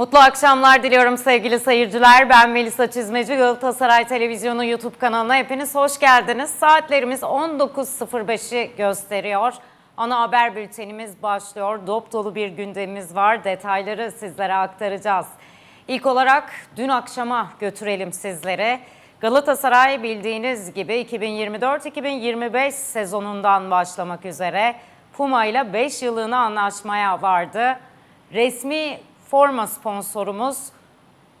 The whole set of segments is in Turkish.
Mutlu akşamlar diliyorum sevgili seyirciler. Ben Melisa Çizmeci. Galatasaray Televizyonu YouTube kanalına hepiniz hoş geldiniz. Saatlerimiz 19.05'i gösteriyor. Ana haber bültenimiz başlıyor. Dop dolu bir gündemimiz var. Detayları sizlere aktaracağız. İlk olarak dün akşama götürelim sizlere. Galatasaray bildiğiniz gibi 2024-2025 sezonundan başlamak üzere Puma ile 5 yıllığına anlaşmaya vardı. Resmi forma sponsorumuz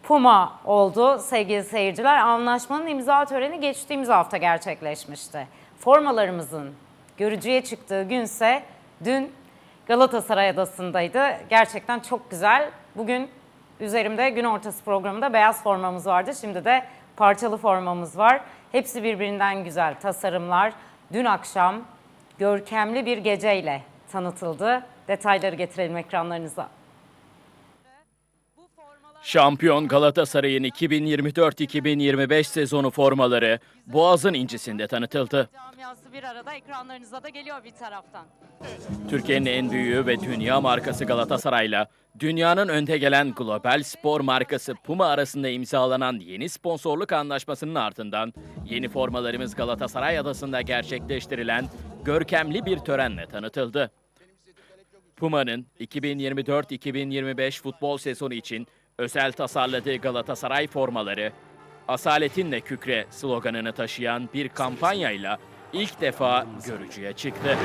Puma oldu sevgili seyirciler. Anlaşmanın imza töreni geçtiğimiz hafta gerçekleşmişti. Formalarımızın görücüye çıktığı günse dün Galatasaray Adası'ndaydı. Gerçekten çok güzel. Bugün üzerimde gün ortası programında beyaz formamız vardı. Şimdi de parçalı formamız var. Hepsi birbirinden güzel tasarımlar. Dün akşam görkemli bir geceyle tanıtıldı. Detayları getirelim ekranlarınıza. Şampiyon Galatasaray'ın 2024-2025 sezonu formaları Boğaz'ın incisinde tanıtıldı. Camiası bir arada ekranlarınıza da geliyor bir taraftan. Türkiye'nin en büyüğü ve dünya markası Galatasaray'la dünyanın önde gelen global spor markası Puma arasında imzalanan yeni sponsorluk anlaşmasının ardından yeni formalarımız Galatasaray Adası'nda gerçekleştirilen görkemli bir törenle tanıtıldı. Puma'nın 2024-2025 futbol sezonu için özel tasarladığı Galatasaray formaları, Asaletinle Kükre sloganını taşıyan bir kampanyayla ilk defa görücüye çıktı.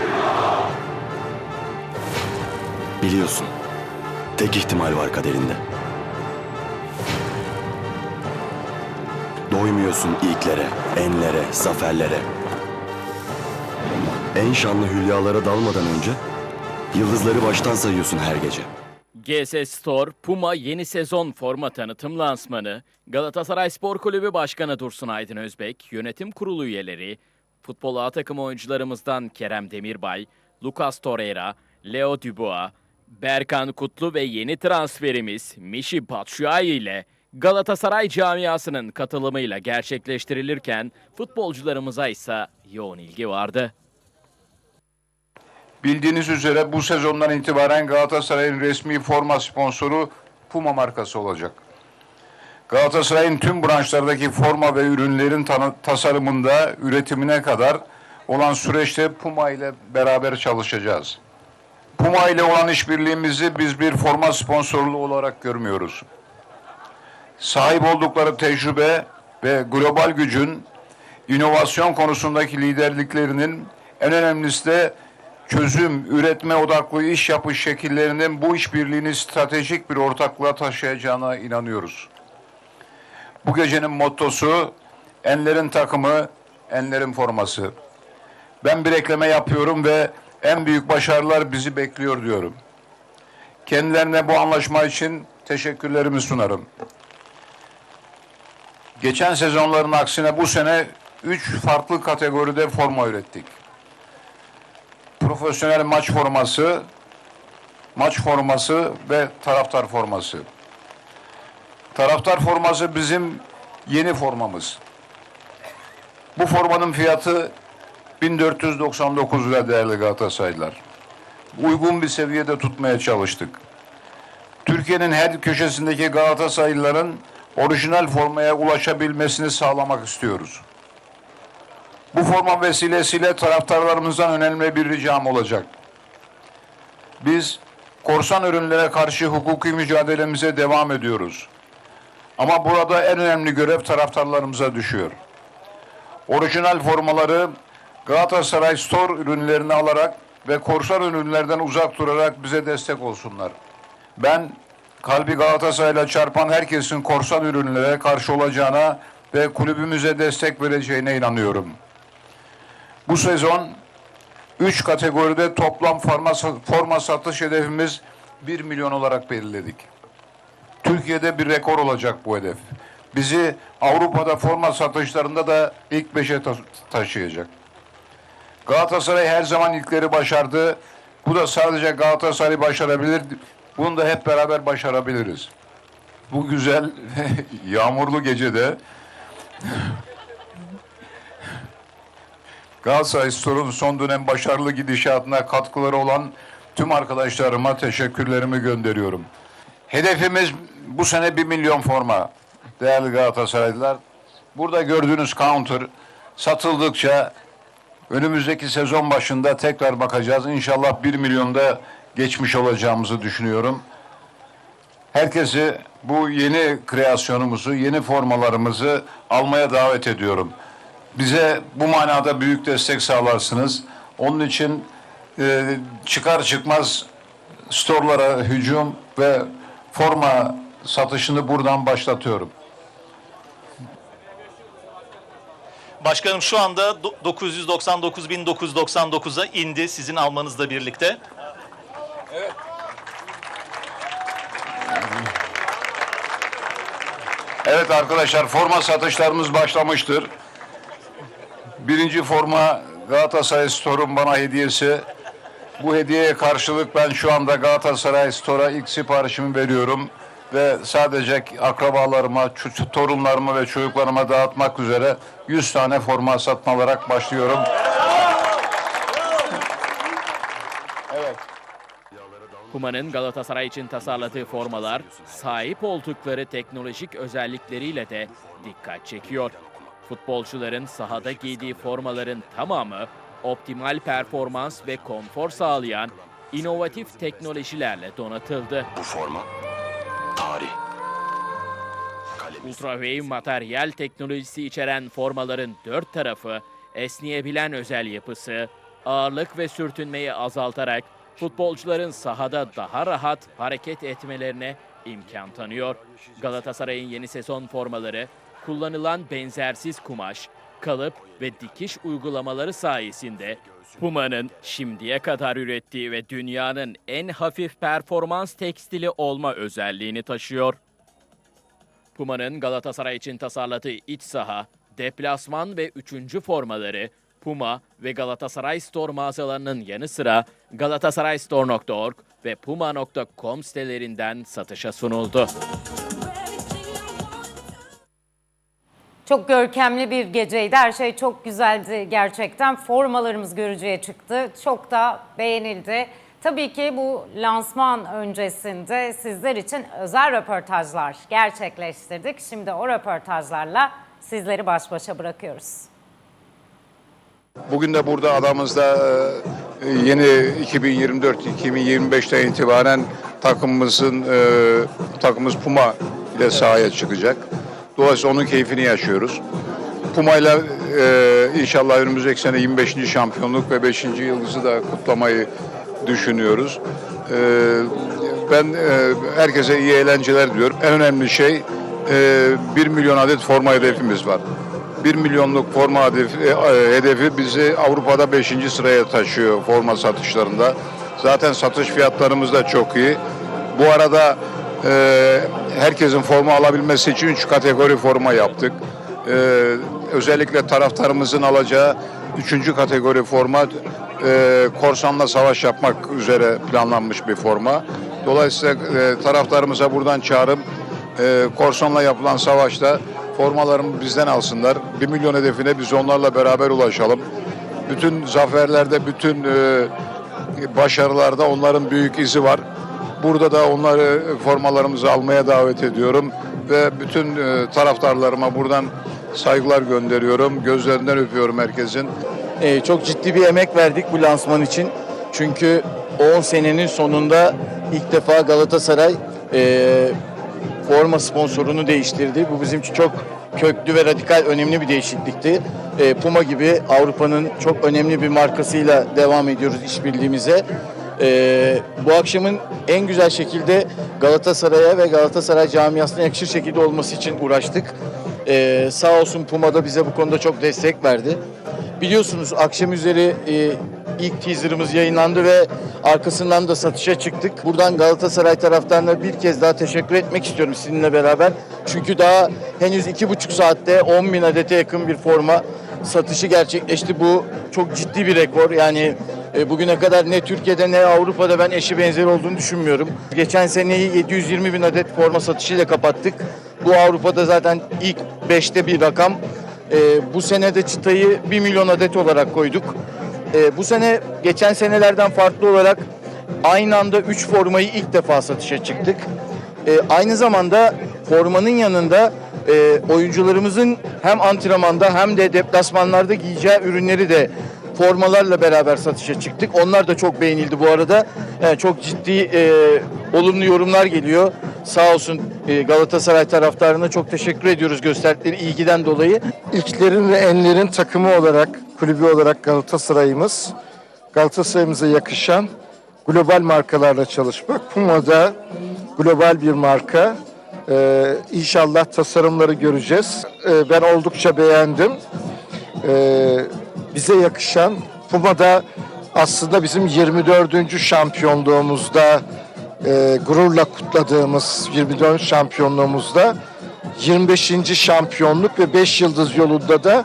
Biliyorsun. Tek ihtimal var kaderinde. Doymuyorsun ilklere, enlere, zaferlere. En şanlı hülyalara dalmadan önce yıldızları baştan sayıyorsun her gece. GS Store, Puma yeni sezon forma tanıtım lansmanı, Galatasaray Spor Kulübü Başkanı Dursun Aydın Özbek, yönetim kurulu üyeleri, futbol A takım oyuncularımızdan Kerem Demirbay, Lucas Torreira, Leo Dubois, Berkan Kutlu ve yeni transferimiz Mişi Batshuayi ile Galatasaray camiasının katılımıyla gerçekleştirilirken futbolcularımıza ise yoğun ilgi vardı. Bildiğiniz üzere bu sezondan itibaren Galatasaray'ın resmi forma sponsoru Puma markası olacak. Galatasaray'ın tüm branşlardaki forma ve ürünlerin tasarımında, üretimine kadar olan süreçte Puma ile beraber çalışacağız. Puma ile olan işbirliğimizi biz bir forma sponsorluğu olarak görmüyoruz. Sahip oldukları tecrübe ve global gücün inovasyon konusundaki liderliklerinin en önemlisi de çözüm, üretme odaklı iş yapış şekillerinin bu işbirliğini stratejik bir ortaklığa taşıyacağına inanıyoruz. Bu gecenin mottosu enlerin takımı, enlerin forması. Ben bir ekleme yapıyorum ve en büyük başarılar bizi bekliyor diyorum. Kendilerine bu anlaşma için teşekkürlerimi sunarım. Geçen sezonların aksine bu sene üç farklı kategoride forma ürettik profesyonel maç forması, maç forması ve taraftar forması. Taraftar forması bizim yeni formamız. Bu formanın fiyatı 1499 lira değerli Galatasaraylılar. Uygun bir seviyede tutmaya çalıştık. Türkiye'nin her köşesindeki Galatasaraylıların orijinal formaya ulaşabilmesini sağlamak istiyoruz. Bu forma vesilesiyle taraftarlarımızdan önemli bir ricam olacak. Biz korsan ürünlere karşı hukuki mücadelemize devam ediyoruz. Ama burada en önemli görev taraftarlarımıza düşüyor. Orijinal formaları Galatasaray Store ürünlerini alarak ve korsan ürünlerden uzak durarak bize destek olsunlar. Ben kalbi Galatasaray'la çarpan herkesin korsan ürünlere karşı olacağına ve kulübümüze destek vereceğine inanıyorum. Bu sezon 3 kategoride toplam forma, forma satış hedefimiz 1 milyon olarak belirledik. Türkiye'de bir rekor olacak bu hedef. Bizi Avrupa'da forma satışlarında da ilk 5'e ta- taşıyacak. Galatasaray her zaman ilkleri başardı. Bu da sadece Galatasaray başarabilir. Bunu da hep beraber başarabiliriz. Bu güzel yağmurlu gecede Galatasaray Store'un son dönem başarılı gidişatına katkıları olan tüm arkadaşlarıma teşekkürlerimi gönderiyorum. Hedefimiz bu sene 1 milyon forma değerli Galatasaraylılar. Burada gördüğünüz counter satıldıkça önümüzdeki sezon başında tekrar bakacağız. İnşallah 1 milyonda geçmiş olacağımızı düşünüyorum. Herkesi bu yeni kreasyonumuzu, yeni formalarımızı almaya davet ediyorum. Bize bu manada büyük destek sağlarsınız. Onun için e, çıkar çıkmaz storlara hücum ve forma satışını buradan başlatıyorum. Başkanım şu anda do- 999.999'a indi sizin almanızla birlikte. Evet arkadaşlar forma satışlarımız başlamıştır. Birinci forma Galatasaray Store'un bana hediyesi. Bu hediyeye karşılık ben şu anda Galatasaray Store'a ilk siparişimi veriyorum. Ve sadece akrabalarıma, torunlarıma ve çocuklarıma dağıtmak üzere 100 tane forma satın alarak başlıyorum. Puma'nın Galatasaray için tasarladığı formalar sahip oldukları teknolojik özellikleriyle de dikkat çekiyor. Futbolcuların sahada giydiği formaların tamamı optimal performans ve konfor sağlayan inovatif teknolojilerle donatıldı. Bu forma tarih. Ultrawave materyal teknolojisi içeren formaların dört tarafı esneyebilen özel yapısı, ağırlık ve sürtünmeyi azaltarak futbolcuların sahada daha rahat hareket etmelerine imkan tanıyor. Galatasaray'ın yeni sezon formaları kullanılan benzersiz kumaş, kalıp ve dikiş uygulamaları sayesinde Puma'nın şimdiye kadar ürettiği ve dünyanın en hafif performans tekstili olma özelliğini taşıyor. Puma'nın Galatasaray için tasarladığı iç saha, deplasman ve üçüncü formaları Puma ve Galatasaray Store mağazalarının yanı sıra galatasaraystore.org ve puma.com sitelerinden satışa sunuldu. Çok görkemli bir geceydi. Her şey çok güzeldi gerçekten. Formalarımız görücüye çıktı. Çok da beğenildi. Tabii ki bu lansman öncesinde sizler için özel röportajlar gerçekleştirdik. Şimdi o röportajlarla sizleri baş başa bırakıyoruz. Bugün de burada adamızda e, yeni 2024-2025'ten itibaren takımımızın e, takımımız Puma ile sahaya çıkacak. Dolayısıyla onun keyfini yaşıyoruz. Puma ile e, inşallah önümüzdeki sene 25. şampiyonluk ve 5. yıldızı da kutlamayı düşünüyoruz. E, ben e, herkese iyi eğlenceler diliyorum. En önemli şey e, 1 milyon adet forma hedefimiz var. 1 milyonluk forma hedefi, e, hedefi bizi Avrupa'da 5. sıraya taşıyor forma satışlarında. Zaten satış fiyatlarımız da çok iyi. Bu arada e, herkesin forma alabilmesi için 3 kategori forma yaptık. E, özellikle taraftarımızın alacağı 3. kategori forma e, korsanla savaş yapmak üzere planlanmış bir forma. Dolayısıyla e, taraftarımıza buradan çağrım e, korsanla yapılan savaşta formalarını bizden alsınlar. 1 milyon hedefine biz onlarla beraber ulaşalım. Bütün zaferlerde, bütün e, başarılarda onların büyük izi var. Burada da onları formalarımızı almaya davet ediyorum ve bütün e, taraftarlarıma buradan saygılar gönderiyorum. Gözlerinden öpüyorum herkesin. Ee, çok ciddi bir emek verdik bu lansman için. Çünkü 10 senenin sonunda ilk defa Galatasaray e, forma sponsorunu değiştirdi. Bu bizim için çok köklü ve radikal önemli bir değişiklikti. E, Puma gibi Avrupa'nın çok önemli bir markasıyla devam ediyoruz işbirliğimize. E, bu akşamın en güzel şekilde Galatasaray'a ve Galatasaray camiasına yakışır şekilde olması için uğraştık. E, sağ olsun Puma da bize bu konuda çok destek verdi. Biliyorsunuz akşam üzeri e, ilk teaserımız yayınlandı ve arkasından da satışa çıktık. Buradan Galatasaray taraftarına bir kez daha teşekkür etmek istiyorum sizinle beraber. Çünkü daha henüz iki buçuk saatte 10 bin adete yakın bir forma satışı gerçekleşti. Bu çok ciddi bir rekor. Yani e, bugüne kadar ne Türkiye'de ne Avrupa'da ben eşi benzeri olduğunu düşünmüyorum. Geçen seneyi 720 bin adet forma satışıyla kapattık. Bu Avrupa'da zaten ilk 5'te bir rakam. E, bu sene de çıtayı 1 milyon adet olarak koyduk. E, bu sene geçen senelerden farklı olarak aynı anda 3 formayı ilk defa satışa çıktık. E, aynı zamanda formanın yanında e, oyuncularımızın hem antrenmanda hem de deplasmanlarda giyeceği ürünleri de formalarla beraber satışa çıktık. Onlar da çok beğenildi bu arada. Yani çok ciddi e, olumlu yorumlar geliyor. Sağ olsun e, Galatasaray taraftarına çok teşekkür ediyoruz gösterdikleri ilgiden dolayı. İlklerin ve enlerin takımı olarak, kulübü olarak Galatasaray'ımız, Galatasaray'ımıza yakışan global markalarla çalışmak. Puma'da global bir marka. Ee, inşallah tasarımları göreceğiz. Ee, ben oldukça beğendim. Ee, bize yakışan Puma'da aslında bizim 24. şampiyonluğumuzda e, gururla kutladığımız 24 şampiyonluğumuzda 25. şampiyonluk ve 5 yıldız yolunda da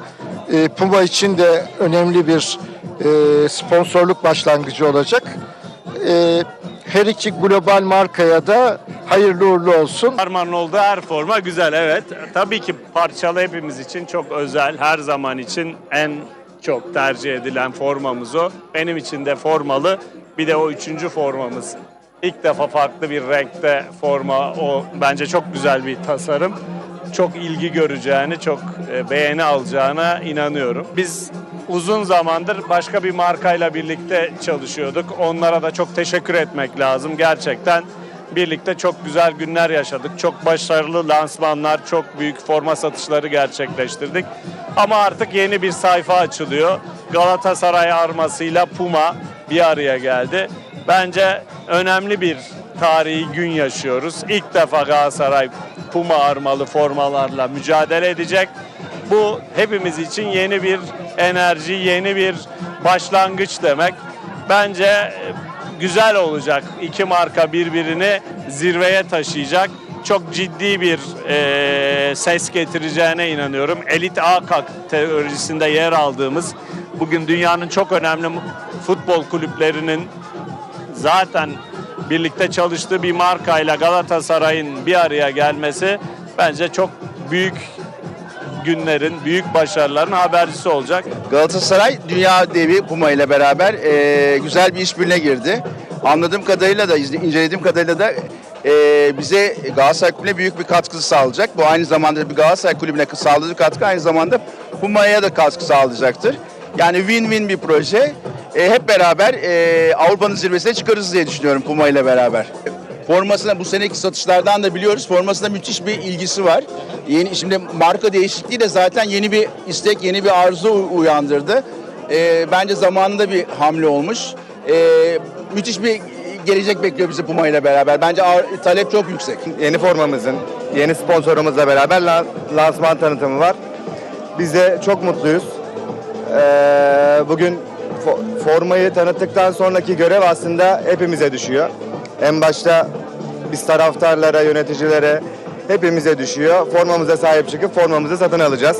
e, Puma için de önemli bir e, sponsorluk başlangıcı olacak. E, her iki global markaya da hayırlı uğurlu olsun. Armağan olduğu her forma güzel evet. Tabii ki parçalı hepimiz için çok özel. Her zaman için en çok tercih edilen formamız o. Benim için de formalı. Bir de o üçüncü formamız. İlk defa farklı bir renkte forma. O bence çok güzel bir tasarım. Çok ilgi göreceğini, çok e, beğeni alacağına inanıyorum. Biz uzun zamandır başka bir markayla birlikte çalışıyorduk. Onlara da çok teşekkür etmek lazım. Gerçekten birlikte çok güzel günler yaşadık. Çok başarılı lansmanlar, çok büyük forma satışları gerçekleştirdik. Ama artık yeni bir sayfa açılıyor. Galatasaray armasıyla Puma bir araya geldi. Bence önemli bir tarihi gün yaşıyoruz. İlk defa Galatasaray Puma armalı formalarla mücadele edecek. Bu hepimiz için yeni bir enerji, yeni bir başlangıç demek. Bence güzel olacak. İki marka birbirini zirveye taşıyacak. Çok ciddi bir e, ses getireceğine inanıyorum. Elit A kategorisinde yer aldığımız bugün dünyanın çok önemli futbol kulüplerinin zaten birlikte çalıştığı bir markayla Galatasaray'ın bir araya gelmesi bence çok büyük günlerin, büyük başarıların habercisi olacak. Galatasaray dünya devi Puma ile beraber e, güzel bir işbirliğine girdi. Anladığım kadarıyla da, incelediğim kadarıyla da e, bize Galatasaray Kulübü'ne büyük bir katkısı sağlayacak. Bu aynı zamanda bir Galatasaray Kulübü'ne sağladığı katkı aynı zamanda Puma'ya da katkı sağlayacaktır. Yani win-win bir proje. E, hep beraber e, Avrupa'nın zirvesine çıkarız diye düşünüyorum Puma ile beraber. Formasına bu seneki satışlardan da biliyoruz formasına müthiş bir ilgisi var. Yeni şimdi marka değişikliği de zaten yeni bir istek, yeni bir arzu uyandırdı. Ee, bence zamanında bir hamle olmuş. Ee, müthiş bir gelecek bekliyor bizi Puma ile beraber. Bence talep çok yüksek. Yeni formamızın, yeni sponsorumuzla beraber lan- lansman tanıtımı var. Biz de çok mutluyuz. Ee, bugün fo- formayı tanıttıktan sonraki görev aslında hepimize düşüyor. En başta biz taraftarlara, yöneticilere hepimize düşüyor. Formamıza sahip çıkıp formamızı satın alacağız.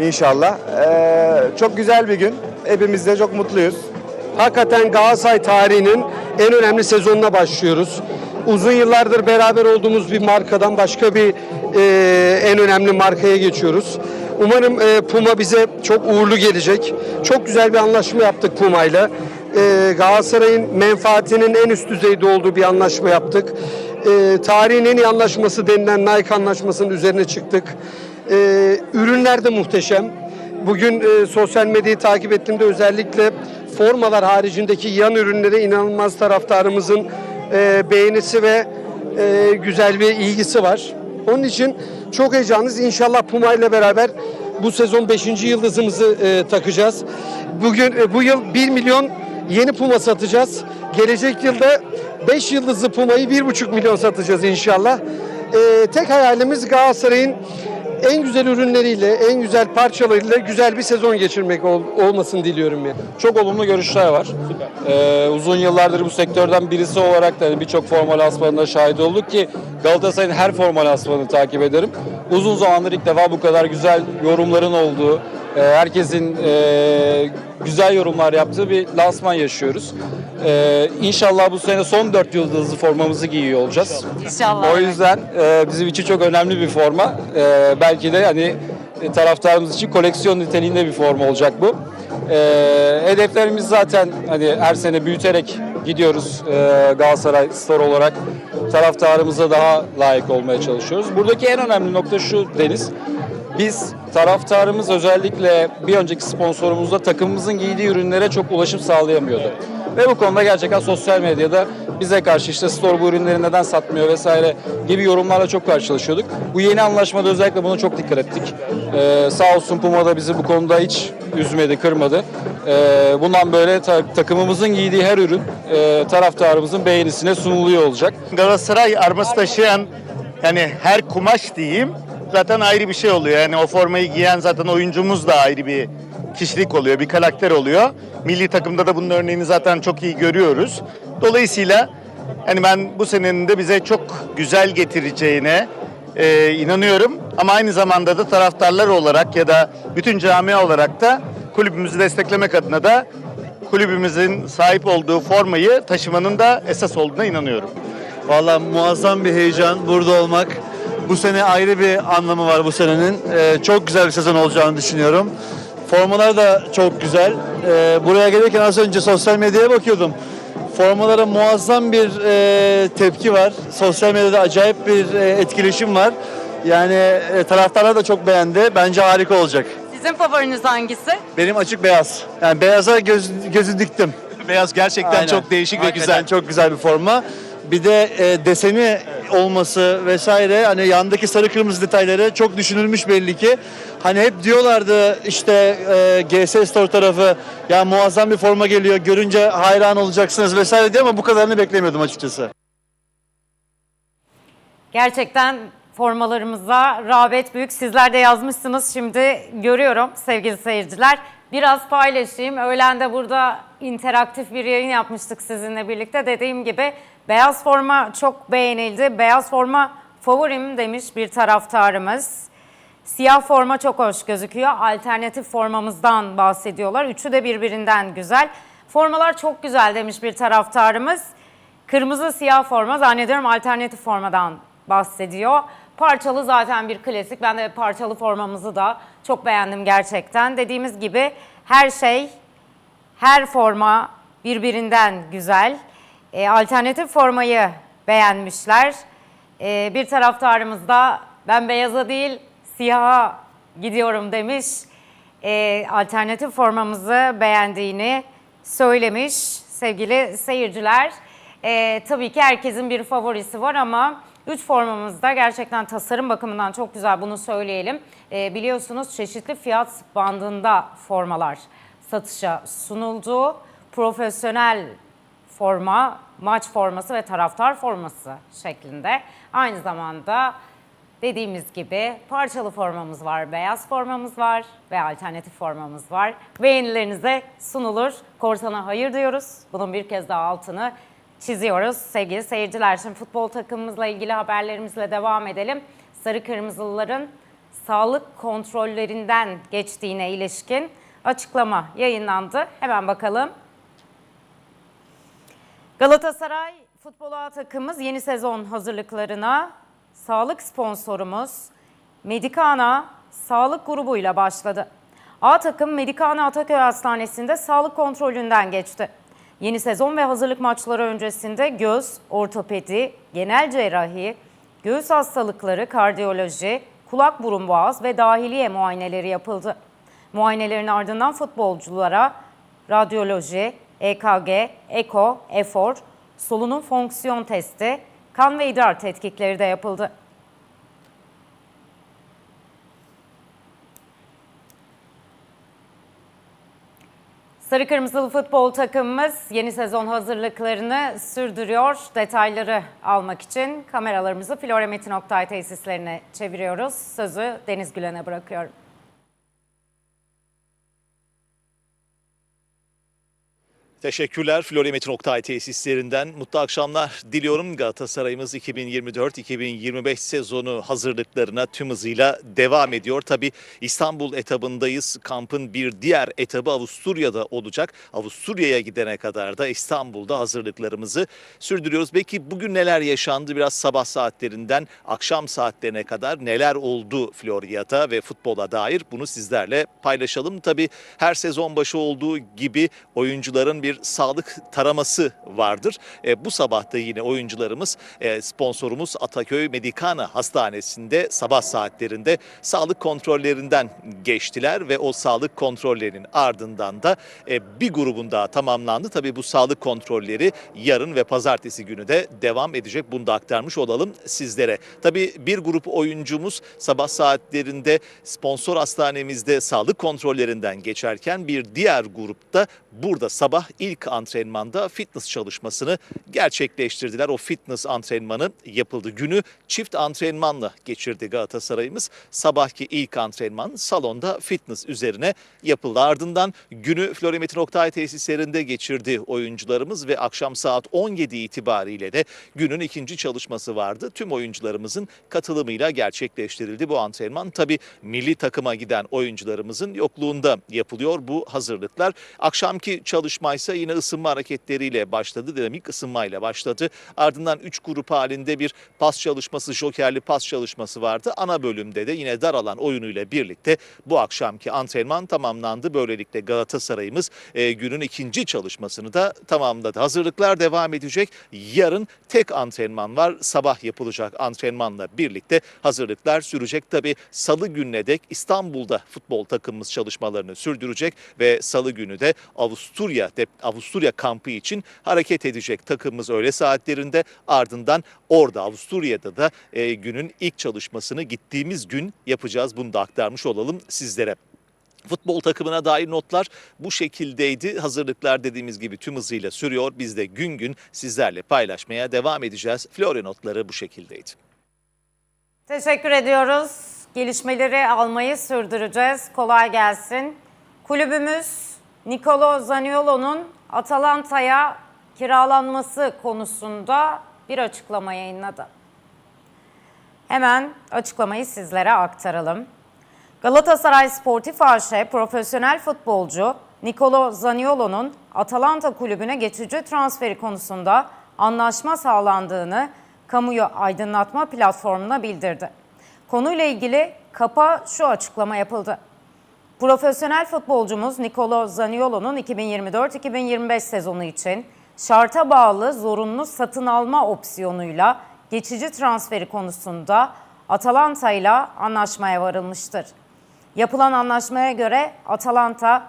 İnşallah. Ee, çok güzel bir gün. Hepimiz de çok mutluyuz. Hakikaten Galatasaray tarihinin en önemli sezonuna başlıyoruz. Uzun yıllardır beraber olduğumuz bir markadan başka bir e, en önemli markaya geçiyoruz. Umarım e, Puma bize çok uğurlu gelecek. Çok güzel bir anlaşma yaptık Puma ile. Galatasaray'ın menfaatinin en üst düzeyde olduğu bir anlaşma yaptık. E, tarihin en iyi anlaşması denilen Nike anlaşmasının üzerine çıktık. E, ürünler de muhteşem. Bugün e, sosyal medyayı takip ettiğimde özellikle formalar haricindeki yan ürünlere inanılmaz taraftarımızın e, beğenisi ve e, güzel bir ilgisi var. Onun için çok heyecanlıyız. İnşallah Puma ile beraber bu sezon 5. yıldızımızı e, takacağız. Bugün e, bu yıl 1 milyon yeni Puma satacağız. Gelecek yılda 5 yıldızlı Puma'yı 1,5 milyon satacağız inşallah. E, tek hayalimiz Galatasaray'ın en güzel ürünleriyle, en güzel parçalarıyla güzel bir sezon geçirmek ol- olmasını diliyorum ya. Çok olumlu görüşler var. Ee, uzun yıllardır bu sektörden birisi olarak da birçok forma lansmanına şahit olduk ki Galatasaray'ın her forma lansmanını takip ederim. Uzun zamandır ilk defa bu kadar güzel yorumların olduğu, herkesin e, güzel yorumlar yaptığı bir lansman yaşıyoruz. Ee, inşallah bu sene son 4 yıldızlı formamızı giyiyor olacağız. İnşallah. O yüzden e, bizim için çok önemli bir forma. E, belki de hani e, taraftarımız için koleksiyon niteliğinde bir forma olacak bu. Ee, hedeflerimiz zaten hani her sene büyüterek gidiyoruz e, Galatasaray Store olarak taraftarımıza daha layık olmaya çalışıyoruz. Buradaki en önemli nokta şu Deniz. Biz taraftarımız özellikle bir önceki sponsorumuzda takımımızın giydiği ürünlere çok ulaşım sağlayamıyordu. Ve bu konuda gerçekten sosyal medyada bize karşı işte store bu ürünleri neden satmıyor vesaire gibi yorumlarla çok karşılaşıyorduk. Bu yeni anlaşmada özellikle buna çok dikkat ettik. Ee, sağ olsun Puma da bizi bu konuda hiç üzmedi, kırmadı. Ee, bundan böyle ta- takımımızın giydiği her ürün e, taraftarımızın beğenisine sunuluyor olacak. Galatasaray arması taşıyan yani her kumaş diyeyim zaten ayrı bir şey oluyor. Yani o formayı giyen zaten oyuncumuz da ayrı bir kişilik oluyor, bir karakter oluyor. Milli takımda da bunun örneğini zaten çok iyi görüyoruz. Dolayısıyla yani ben bu senenin de bize çok güzel getireceğine e, inanıyorum. Ama aynı zamanda da taraftarlar olarak ya da bütün camia olarak da kulübümüzü desteklemek adına da kulübümüzün sahip olduğu formayı taşımanın da esas olduğuna inanıyorum. Valla muazzam bir heyecan burada olmak. Bu sene ayrı bir anlamı var bu senenin. Ee, çok güzel bir sezon olacağını düşünüyorum. Formalar da çok güzel. Ee, buraya gelirken az önce sosyal medyaya bakıyordum. Formalara muazzam bir e, tepki var. Sosyal medyada acayip bir e, etkileşim var. Yani e, taraftarlar da çok beğendi. Bence harika olacak. Sizin favoriniz hangisi? Benim açık beyaz. Yani beyaza göz, gözü diktim. Beyaz gerçekten Aynen. çok değişik ve Hakikaten güzel. çok güzel bir forma. Bir de e, deseni olması vesaire hani yandaki sarı kırmızı detayları çok düşünülmüş belli ki. Hani hep diyorlardı işte e, GS Store tarafı ya muazzam bir forma geliyor görünce hayran olacaksınız vesaire diye ama bu kadarını beklemiyordum açıkçası. Gerçekten formalarımıza rağbet büyük. Sizler de yazmışsınız şimdi görüyorum sevgili seyirciler. Biraz paylaşayım. Öğlen de burada interaktif bir yayın yapmıştık sizinle birlikte. Dediğim gibi beyaz forma çok beğenildi. Beyaz forma favorim demiş bir taraftarımız. Siyah forma çok hoş gözüküyor. Alternatif formamızdan bahsediyorlar. Üçü de birbirinden güzel. Formalar çok güzel demiş bir taraftarımız. Kırmızı siyah forma zannediyorum alternatif formadan bahsediyor. Parçalı zaten bir klasik. Ben de parçalı formamızı da çok beğendim gerçekten. Dediğimiz gibi her şey, her forma birbirinden güzel. E, alternatif formayı beğenmişler. E, bir taraftarımız da ben beyaza değil siyaha gidiyorum demiş. E, alternatif formamızı beğendiğini söylemiş sevgili seyirciler. E, tabii ki herkesin bir favorisi var ama üç formamız da gerçekten tasarım bakımından çok güzel bunu söyleyelim. E, biliyorsunuz çeşitli fiyat bandında formalar satışa sunuldu. Profesyonel forma, maç forması ve taraftar forması şeklinde. Aynı zamanda dediğimiz gibi parçalı formamız var, beyaz formamız var ve alternatif formamız var. Beğenilerinize sunulur. Korsan'a hayır diyoruz. Bunun bir kez daha altını çiziyoruz. Sevgili seyirciler şimdi futbol takımımızla ilgili haberlerimizle devam edelim. Sarı Kırmızılıların sağlık kontrollerinden geçtiğine ilişkin açıklama yayınlandı. Hemen bakalım. Galatasaray Futbol A takımımız yeni sezon hazırlıklarına sağlık sponsorumuz Medikana Sağlık grubuyla başladı. A takım Medikana Ataköy Hastanesi'nde sağlık kontrolünden geçti. Yeni sezon ve hazırlık maçları öncesinde göz, ortopedi, genel cerrahi, göğüs hastalıkları, kardiyoloji, kulak burun boğaz ve dahiliye muayeneleri yapıldı. Muayenelerin ardından futbolculara radyoloji, EKG, eko, efor, solunum fonksiyon testi, kan ve idrar tetkikleri de yapıldı. Sarı Kırmızılı futbol takımımız yeni sezon hazırlıklarını sürdürüyor. Detayları almak için kameralarımızı Flora Metin Oktay tesislerine çeviriyoruz. Sözü Deniz Gülen'e bırakıyorum. Teşekkürler Florya Oktay tesislerinden. Mutlu akşamlar diliyorum. Galatasaray'ımız 2024-2025 sezonu hazırlıklarına tüm hızıyla devam ediyor. Tabi İstanbul etabındayız. Kampın bir diğer etabı Avusturya'da olacak. Avusturya'ya gidene kadar da İstanbul'da hazırlıklarımızı sürdürüyoruz. Peki bugün neler yaşandı? Biraz sabah saatlerinden akşam saatlerine kadar neler oldu Florya'da ve futbola dair bunu sizlerle paylaşalım. Tabi her sezon başı olduğu gibi oyuncuların bir sağlık taraması vardır. E, bu sabah da yine oyuncularımız e, sponsorumuz Ataköy Medikana Hastanesi'nde sabah saatlerinde sağlık kontrollerinden geçtiler ve o sağlık kontrollerinin ardından da e, bir grubun daha tamamlandı. Tabii bu sağlık kontrolleri yarın ve pazartesi günü de devam edecek. Bunu da aktarmış olalım sizlere. Tabii bir grup oyuncumuz sabah saatlerinde sponsor hastanemizde sağlık kontrollerinden geçerken bir diğer grupta burada sabah ilk antrenmanda fitness çalışmasını gerçekleştirdiler. O fitness antrenmanı yapıldı. Günü çift antrenmanla geçirdi Galatasaray'ımız. Sabahki ilk antrenman salonda fitness üzerine yapıldı. Ardından günü Florya Metin Oktay tesislerinde geçirdi oyuncularımız ve akşam saat 17 itibariyle de günün ikinci çalışması vardı. Tüm oyuncularımızın katılımıyla gerçekleştirildi bu antrenman. Tabi milli takıma giden oyuncularımızın yokluğunda yapılıyor bu hazırlıklar. Akşamki çalışma ise yine ısınma hareketleriyle başladı. Dinamik ısınmayla başladı. Ardından 3 grup halinde bir pas çalışması, jokerli pas çalışması vardı. Ana bölümde de yine dar alan oyunuyla birlikte bu akşamki antrenman tamamlandı. Böylelikle Galatasaray'ımız e, günün ikinci çalışmasını da tamamladı. Hazırlıklar devam edecek. Yarın tek antrenman var. Sabah yapılacak antrenmanla birlikte hazırlıklar sürecek. Tabi salı gününe dek İstanbul'da futbol takımımız çalışmalarını sürdürecek ve salı günü de Avusturya Avusturya kampı için hareket edecek takımımız öğle saatlerinde ardından orada Avusturya'da da e, günün ilk çalışmasını gittiğimiz gün yapacağız. Bunu da aktarmış olalım sizlere. Futbol takımına dair notlar bu şekildeydi. Hazırlıklar dediğimiz gibi tüm hızıyla sürüyor. Biz de gün gün sizlerle paylaşmaya devam edeceğiz. Florya notları bu şekildeydi. Teşekkür ediyoruz. Gelişmeleri almayı sürdüreceğiz. Kolay gelsin. Kulübümüz Nicolo Zaniolo'nun Atalanta'ya kiralanması konusunda bir açıklama yayınladı. Hemen açıklamayı sizlere aktaralım. Galatasaray Sportif AŞ profesyonel futbolcu Nicolo Zaniolo'nun Atalanta kulübüne geçici transferi konusunda anlaşma sağlandığını kamuyu aydınlatma platformuna bildirdi. Konuyla ilgili KAP'a şu açıklama yapıldı. Profesyonel futbolcumuz Nicolo Zaniolo'nun 2024-2025 sezonu için şarta bağlı zorunlu satın alma opsiyonuyla geçici transferi konusunda Atalanta ile anlaşmaya varılmıştır. Yapılan anlaşmaya göre Atalanta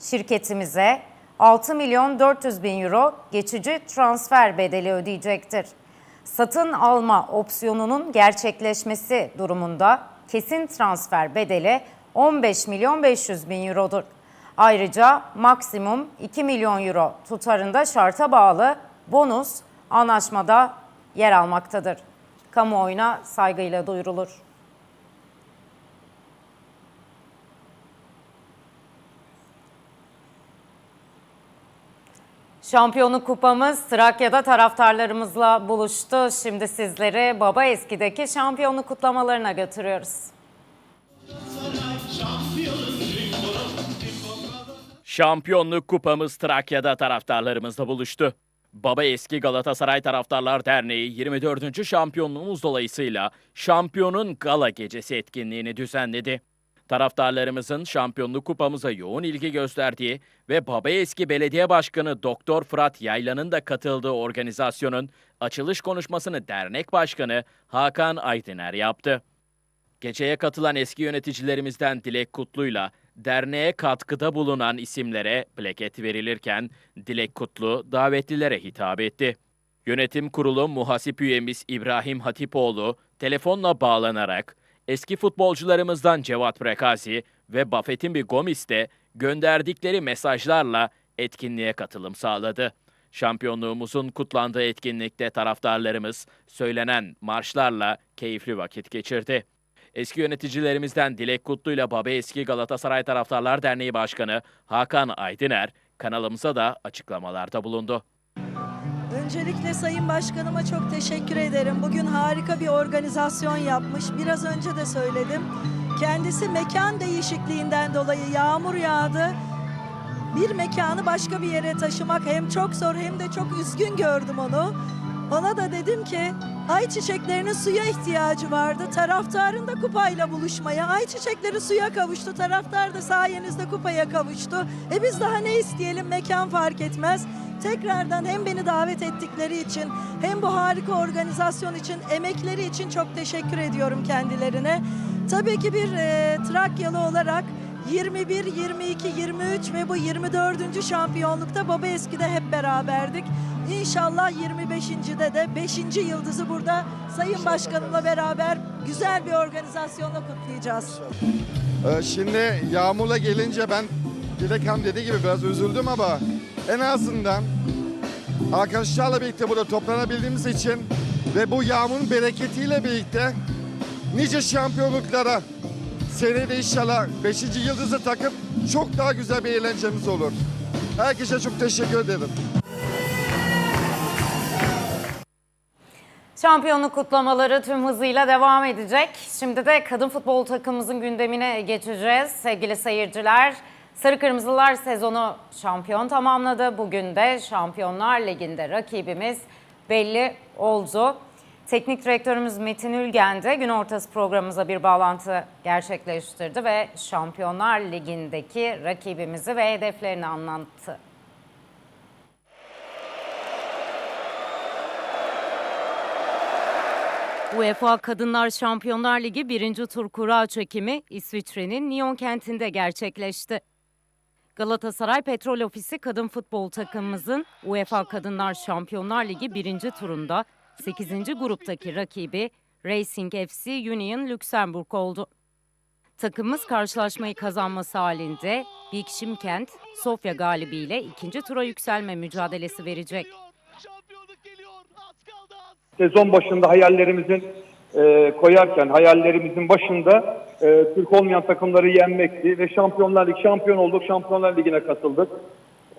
şirketimize 6 milyon 400 bin euro geçici transfer bedeli ödeyecektir. Satın alma opsiyonunun gerçekleşmesi durumunda kesin transfer bedeli 15 milyon 500 bin eurodur. Ayrıca maksimum 2 milyon euro tutarında şarta bağlı bonus anlaşmada yer almaktadır. Kamuoyuna saygıyla duyurulur. Şampiyonluk kupamız Trakya'da taraftarlarımızla buluştu. Şimdi sizleri Baba Eski'deki şampiyonluk kutlamalarına götürüyoruz. Şampiyonluk kupamız Trakya'da taraftarlarımızla buluştu. Baba Eski Galatasaray Taraftarlar Derneği 24. şampiyonluğumuz dolayısıyla Şampiyonun Gala Gecesi etkinliğini düzenledi. Taraftarlarımızın şampiyonluk kupamıza yoğun ilgi gösterdiği ve Baba Eski Belediye Başkanı Doktor Fırat Yaylan'ın da katıldığı organizasyonun açılış konuşmasını dernek başkanı Hakan Aydıner yaptı. Geceye katılan eski yöneticilerimizden Dilek Kutlu'yla derneğe katkıda bulunan isimlere plaket verilirken Dilek Kutlu davetlilere hitap etti. Yönetim kurulu muhasip üyemiz İbrahim Hatipoğlu telefonla bağlanarak eski futbolcularımızdan Cevat Prekazi ve Buffett'in Gomis de gönderdikleri mesajlarla etkinliğe katılım sağladı. Şampiyonluğumuzun kutlandığı etkinlikte taraftarlarımız söylenen marşlarla keyifli vakit geçirdi. Eski yöneticilerimizden Dilek Kutlu ile Baba Eski Galatasaray Taraftarlar Derneği Başkanı Hakan Aydıner kanalımıza da açıklamalarda bulundu. Öncelikle Sayın Başkanıma çok teşekkür ederim. Bugün harika bir organizasyon yapmış. Biraz önce de söyledim. Kendisi mekan değişikliğinden dolayı yağmur yağdı. Bir mekanı başka bir yere taşımak hem çok zor hem de çok üzgün gördüm onu. Ona da dedim ki ayçiçeklerinin suya ihtiyacı vardı. Taraftarın da kupayla buluşmaya. Ayçiçekleri suya kavuştu. Taraftar da sayenizde kupaya kavuştu. E biz daha ne isteyelim mekan fark etmez. Tekrardan hem beni davet ettikleri için hem bu harika organizasyon için emekleri için çok teşekkür ediyorum kendilerine. Tabii ki bir e, Trakyalı olarak 21, 22, 23 ve bu 24. şampiyonlukta Baba Eski'de hep beraberdik. İnşallah 25. de de 5. yıldızı burada Sayın Başkanımla beraber güzel bir organizasyonla kutlayacağız. Ee, Şimdi yağmurla gelince ben Dilek Hanım dediği gibi biraz üzüldüm ama en azından arkadaşlarla birlikte burada toplanabildiğimiz için ve bu yağmurun bereketiyle birlikte nice şampiyonluklara senede inşallah 5. yıldızı takıp çok daha güzel bir eğlencemiz olur. Herkese çok teşekkür ederim. Şampiyonluk kutlamaları tüm hızıyla devam edecek. Şimdi de kadın futbol takımımızın gündemine geçeceğiz sevgili seyirciler. Sarı Kırmızılar sezonu şampiyon tamamladı. Bugün de Şampiyonlar Ligi'nde rakibimiz belli oldu. Teknik direktörümüz Metin Ülgen de gün ortası programımıza bir bağlantı gerçekleştirdi ve Şampiyonlar Ligi'ndeki rakibimizi ve hedeflerini anlattı. UEFA Kadınlar Şampiyonlar Ligi 1. tur kura çekimi İsviçre'nin Lyon kentinde gerçekleşti. Galatasaray Petrol Ofisi kadın futbol takımımızın UEFA Kadınlar Şampiyonlar Ligi 1. turunda 8. gruptaki rakibi Racing FC Union Lüksemburg oldu. Takımımız karşılaşmayı kazanması halinde Big Şimkent, Sofya galibiyle ikinci tura yükselme mücadelesi verecek. Sezon başında hayallerimizin e, koyarken hayallerimizin başında e, Türk olmayan takımları yenmekti ve Şampiyonlar Ligi şampiyon olduk. Şampiyonlar Ligi'ne katıldık.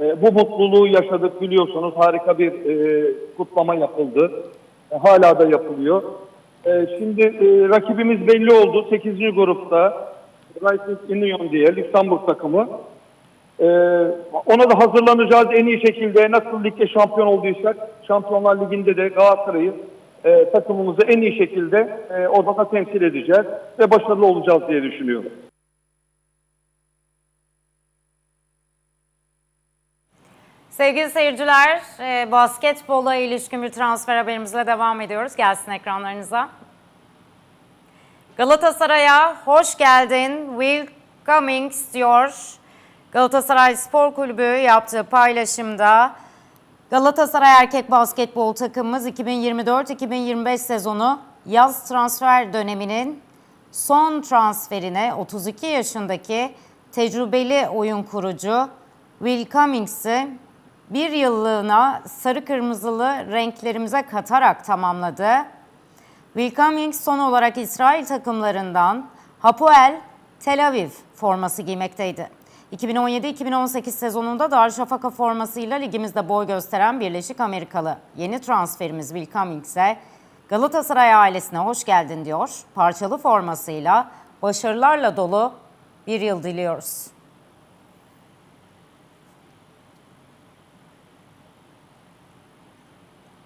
E, bu mutluluğu yaşadık biliyorsunuz. Harika bir e, kutlama yapıldı. E, hala da yapılıyor. E, şimdi e, rakibimiz belli oldu. 8. grupta Racing Union diye Lüksemburg takımı. Ee, ona da hazırlanacağız en iyi şekilde. Nasıl ligde şampiyon olduysak Şampiyonlar Ligi'nde de Galatasaray'ı e, takımımızı en iyi şekilde e, orada da temsil edeceğiz ve başarılı olacağız diye düşünüyorum. Sevgili seyirciler, e, basketbola ilişkin bir transfer haberimizle devam ediyoruz. Gelsin ekranlarınıza. Galatasaray'a hoş geldin Will Cummings diyor. Galatasaray Spor Kulübü yaptığı paylaşımda Galatasaray erkek basketbol takımımız 2024-2025 sezonu yaz transfer döneminin son transferine 32 yaşındaki tecrübeli oyun kurucu Will Cummings'i bir yıllığına sarı kırmızılı renklerimize katarak tamamladı. Will Cummings son olarak İsrail takımlarından Hapoel Tel Aviv forması giymekteydi. 2017-2018 sezonunda Darüşşafaka formasıyla ligimizde boy gösteren Birleşik Amerikalı yeni transferimiz Will Cummings'e Galatasaray ailesine hoş geldin diyor. Parçalı formasıyla başarılarla dolu bir yıl diliyoruz.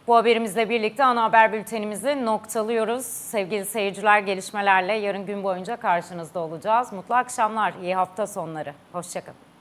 Bu haberimizle birlikte ana haber bültenimizi noktalıyoruz. Sevgili seyirciler gelişmelerle yarın gün boyunca karşınızda olacağız. Mutlu akşamlar, iyi hafta sonları. Hoşçakalın.